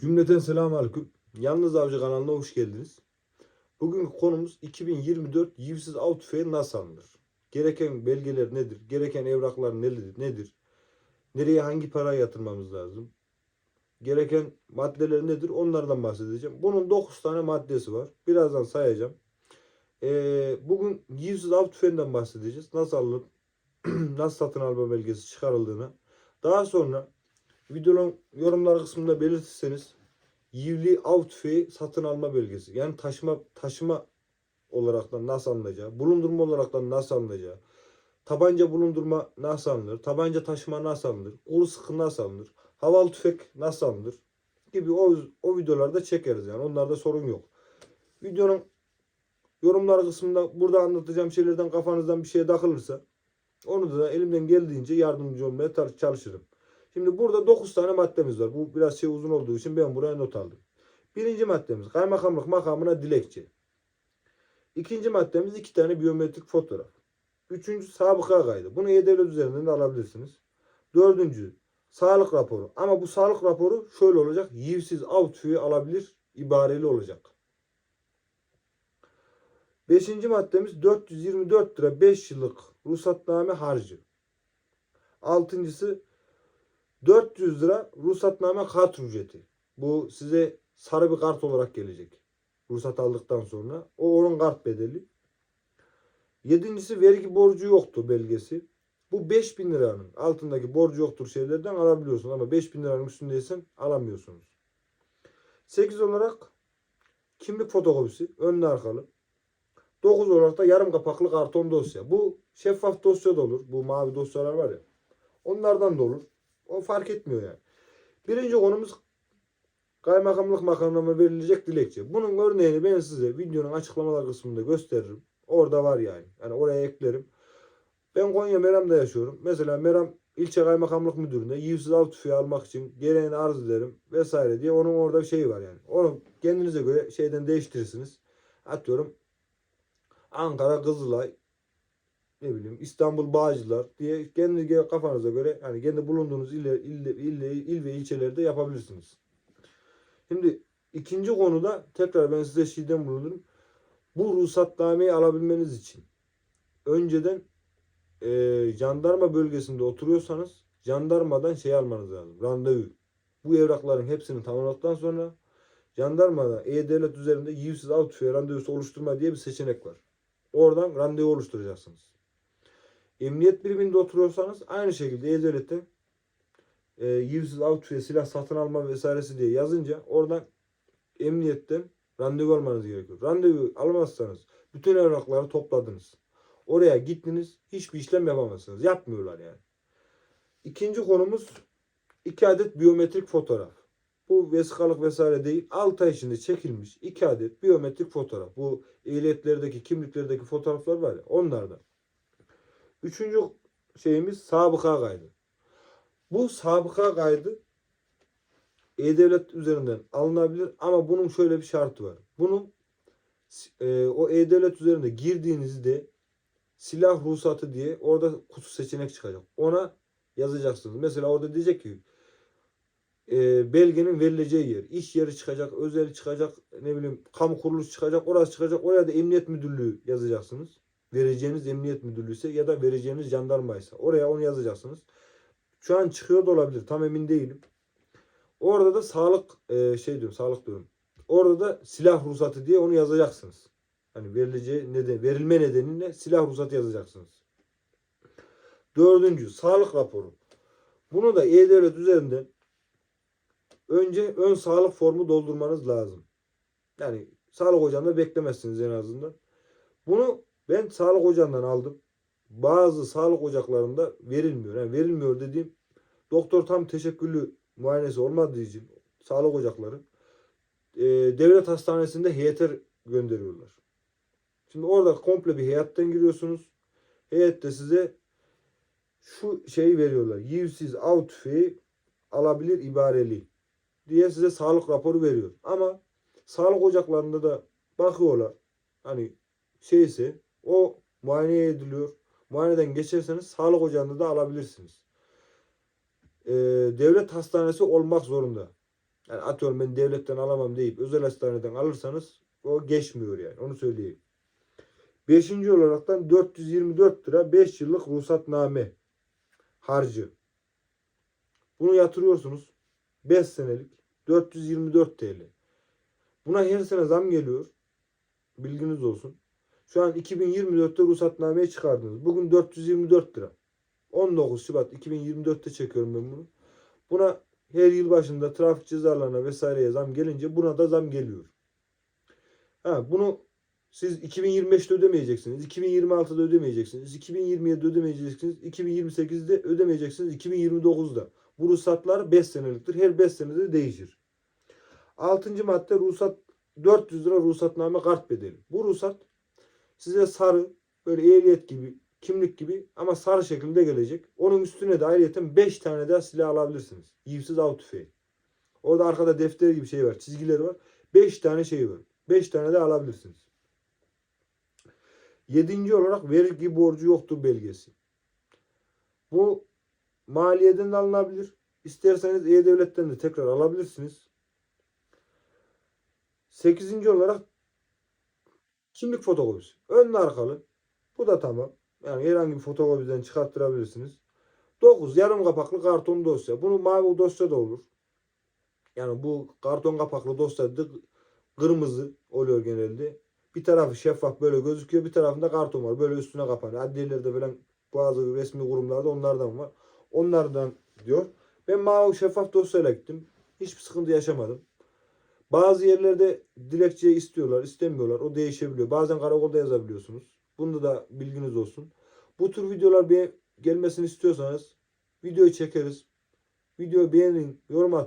Cümleten selamun aleyküm. Yalnız Avcı kanalına hoş geldiniz. Bugünkü konumuz 2024 yivsiz av tüfeği nasıl alınır? Gereken belgeler nedir? Gereken evraklar nedir? nedir? Nereye hangi parayı yatırmamız lazım? Gereken maddeler nedir? Onlardan bahsedeceğim. Bunun 9 tane maddesi var. Birazdan sayacağım. Ee, bugün yivsiz av tüfeğinden bahsedeceğiz. Nasıl alınır? nasıl satın alma belgesi çıkarıldığına. Daha sonra videonun yorumlar kısmında belirtirseniz yivli av tüfeği satın alma belgesi. Yani taşıma taşıma olaraktan nasıl alınacağı, bulundurma olaraktan nasıl alınacağı, tabanca bulundurma nasıl alınır, tabanca taşıma nasıl alınır, kuru sıkı nasıl alınır, havalı tüfek nasıl alınır gibi o, o videolarda çekeriz yani. Onlarda sorun yok. Videonun yorumlar kısmında burada anlatacağım şeylerden kafanızdan bir şey takılırsa onu da elimden geldiğince yardımcı olmaya çalışırım. Şimdi burada 9 tane maddemiz var. Bu biraz şey uzun olduğu için ben buraya not aldım. Birinci maddemiz kaymakamlık makamına dilekçe. İkinci maddemiz iki tane biyometrik fotoğraf. Üçüncü sabıka kaydı. Bunu E-Devlet üzerinden de alabilirsiniz. Dördüncü sağlık raporu. Ama bu sağlık raporu şöyle olacak. Yivsiz av tüyü alabilir ibareli olacak. Beşinci maddemiz 424 lira 5 yıllık ruhsatname harcı. Altıncısı 400 lira ruhsatname kart ücreti. Bu size sarı bir kart olarak gelecek. Ruhsat aldıktan sonra. O onun kart bedeli. Yedincisi vergi borcu yoktur belgesi. Bu 5000 liranın altındaki borcu yoktur şeylerden alabiliyorsun ama 5000 liranın üstündeysen alamıyorsunuz. 8 olarak kimlik fotokopisi önlü arkalı. 9 olarak da yarım kapaklı karton dosya. Bu şeffaf dosya da olur. Bu mavi dosyalar var ya. Onlardan da olur. O fark etmiyor yani. Birinci konumuz kaymakamlık makamına verilecek dilekçe. Bunun örneğini ben size videonun açıklamalar kısmında gösteririm. Orada var yani. Yani oraya eklerim. Ben Konya Meram'da yaşıyorum. Mesela Meram ilçe kaymakamlık müdürlüğünde yivsiz av tüfeği almak için gereğini arz ederim vesaire diye onun orada bir şeyi var yani. Onu kendinize göre şeyden değiştirirsiniz. Atıyorum Ankara Kızılay ne bileyim İstanbul Bağcılar diye kendi kafanıza göre yani kendi bulunduğunuz il, il, il, il ve ilçelerde yapabilirsiniz. Şimdi ikinci konuda tekrar ben size şeyden bulunurum. Bu ruhsatnameyi alabilmeniz için önceden e, jandarma bölgesinde oturuyorsanız jandarmadan şey almanız lazım. Randevu. Bu evrakların hepsini tamamladıktan sonra jandarmada E-Devlet üzerinde yivsiz av randevusu oluşturma diye bir seçenek var. Oradan randevu oluşturacaksınız. Emniyet biriminde oturuyorsanız aynı şekilde E-Devlet'te e, yivsiz av tüfeği silah satın alma vesairesi diye yazınca oradan emniyetten randevu almanız gerekiyor. Randevu almazsanız bütün evrakları topladınız. Oraya gittiniz hiçbir işlem yapamazsınız. Yapmıyorlar yani. İkinci konumuz iki adet biyometrik fotoğraf. Bu vesikalık vesaire değil. 6 ay içinde çekilmiş iki adet biyometrik fotoğraf. Bu ehliyetlerdeki, kimliklerdeki fotoğraflar var ya onlardan. Üçüncü şeyimiz sabıka kaydı. Bu sabıka kaydı E-Devlet üzerinden alınabilir ama bunun şöyle bir şartı var. Bunun e, o E-Devlet üzerinde girdiğinizde silah ruhsatı diye orada kutu seçenek çıkacak. Ona yazacaksınız. Mesela orada diyecek ki e, belgenin verileceği yer, iş yeri çıkacak, özel çıkacak, ne bileyim kamu kuruluş çıkacak, orası çıkacak. Oraya da emniyet müdürlüğü yazacaksınız. Vereceğiniz emniyet müdürlüğü ya da vereceğiniz jandarma ise oraya onu yazacaksınız. Şu an çıkıyor da olabilir. Tam emin değilim. Orada da sağlık e, şey diyorum, sağlık diyorum. Orada da silah ruhsatı diye onu yazacaksınız. Hani verileceği neden, verilme nedeniyle silah ruhsatı yazacaksınız. Dördüncü, sağlık raporu. Bunu da E-Devlet üzerinden önce ön sağlık formu doldurmanız lazım. Yani sağlık ocağında beklemezsiniz en azından. Bunu ben sağlık ocağından aldım. Bazı sağlık ocaklarında verilmiyor. Yani verilmiyor dediğim doktor tam teşekküllü muayenesi olmadığı için sağlık ocakları e, devlet hastanesinde heyete gönderiyorlar. Şimdi orada komple bir heyetten giriyorsunuz. Heyette size şu şeyi veriyorlar. Yivsiz av tüfeği alabilir ibareli diye size sağlık raporu veriyor. Ama sağlık ocaklarında da bakıyorlar. Hani şeyse o muayene ediliyor. Muayeneden geçerseniz sağlık ocağında da alabilirsiniz. Ee, devlet hastanesi olmak zorunda. Yani atıyorum ben devletten alamam deyip özel hastaneden alırsanız o geçmiyor yani. Onu söyleyeyim. Beşinci olaraktan 424 lira 5 yıllık ruhsatname harcı. Bunu yatırıyorsunuz. 5 senelik 424 TL. Buna her sene zam geliyor. Bilginiz olsun. Şu an 2024'te ruhsatnameyi çıkardınız. Bugün 424 lira. 19 Şubat 2024'te çekiyorum ben bunu. Buna her yıl başında trafik cezalarına vesaireye zam gelince buna da zam geliyor. Ha, bunu siz 2025'te ödemeyeceksiniz. 2026'da ödemeyeceksiniz. 2027'de ödemeyeceksiniz. 2028'de ödemeyeceksiniz. 2029'da. Bu ruhsatlar 5 seneliktir. Her 5 senede değişir. 6. madde ruhsat 400 lira ruhsatname kart bedeli. Bu ruhsat size sarı böyle ehliyet gibi kimlik gibi ama sarı şekilde gelecek. Onun üstüne de ayrıca 5 tane daha silah alabilirsiniz. Yivsiz av tüfeği. Orada arkada defter gibi şey var. Çizgileri var. 5 tane şey var. 5 tane de alabilirsiniz. Yedinci olarak vergi borcu yoktur belgesi. Bu maliyeden de alınabilir. İsterseniz E-Devlet'ten de tekrar alabilirsiniz. Sekizinci olarak kimlik fotokopisi. Önlü arkalı. Bu da tamam. Yani herhangi bir fotokopiden çıkarttırabilirsiniz. 9. Yarım kapaklı karton dosya. Bunu mavi dosya da olur. Yani bu karton kapaklı dosya kırmızı oluyor genelde. Bir tarafı şeffaf böyle gözüküyor. Bir tarafında karton var. Böyle üstüne kapanıyor. Adliyelerde falan bazı resmi kurumlarda onlardan var. Onlardan diyor. Ben mavi şeffaf dosyayla gittim. Hiçbir sıkıntı yaşamadım. Bazı yerlerde dilekçe istiyorlar, istemiyorlar. O değişebiliyor. Bazen karakolda yazabiliyorsunuz. Bunda da bilginiz olsun. Bu tür videolar bir gelmesini istiyorsanız videoyu çekeriz. Videoyu beğenin, yorum atın.